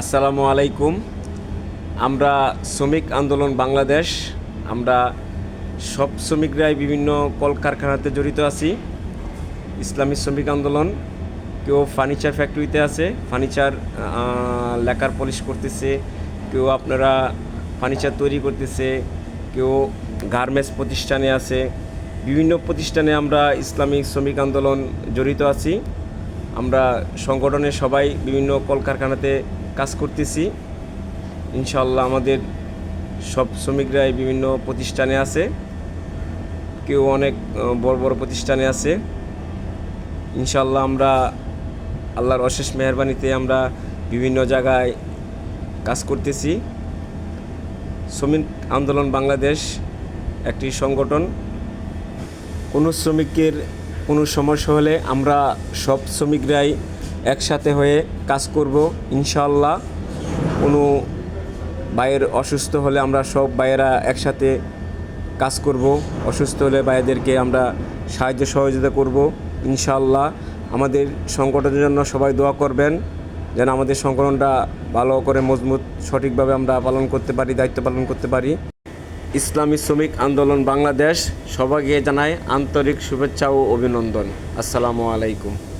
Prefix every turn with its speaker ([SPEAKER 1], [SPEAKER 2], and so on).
[SPEAKER 1] আসসালামু আলাইকুম। আমরা শ্রমিক আন্দোলন বাংলাদেশ, আমরা সব শ্রমিকরাই বিভিন্ন কলকারখানাতে জড়িত আছি। ইসলামী শ্রমিক আন্দোলন, কেউ ফার্নিচার ফ্যাক্টরিতে আছে, ফার্নিচার লেকার পলিশ করতেছে, কেউ আপনারা ফার্নিচার তৈরি করতেছে, কেউ গার্মেন্টস প্রতিষ্ঠানে আছে। বিভিন্ন প্রতিষ্ঠানে আমরা ইসলামিক শ্রমিক আন্দোলন জড়িত আছি। আমরা সংগঠনে সবাই বিভিন্ন কলকারখানাতে কাজ করতেছি। ইনশাল্লাহ আমাদের সব শ্রমিকরাই বিভিন্ন প্রতিষ্ঠানে আছে। কেউ অনেক বড় বড় প্রতিষ্ঠানে আছে। ইনশাল্লাহ আমরা আল্লাহর অশেষ মেহরবানিতে আমরা বিভিন্ন জায়গায় কাজ করতেছি। শ্রমিক আন্দোলন বাংলাদেশ একটি সংগঠন। কোনো শ্রমিকের কোনো সমস্যা হলে আমরা সব শ্রমিকরাই একসাথে হয়ে কাজ করব ইনশাল্লাহ কোনো ভাইয়ের অসুস্থ হলে আমরা সব ভাইয়েরা একসাথে কাজ করব। অসুস্থ হলে ভাইদেরকে আমরা সাহায্য সহযোগিতা করব ইনশাল্লাহ আমাদের সংগঠনের জন্য সবাই দোয়া করবেন, যেন আমাদের সংগঠনটা ভালো করে মজবুত, সঠিকভাবে আমরা পালন করতে পারি, দায়িত্ব পালন করতে পারি। ইসলামী শ্রমিক আন্দোলন বাংলাদেশ সবাইকে জানায় আন্তরিক শুভেচ্ছা ও অভিনন্দন। আসসালামু আলাইকুম।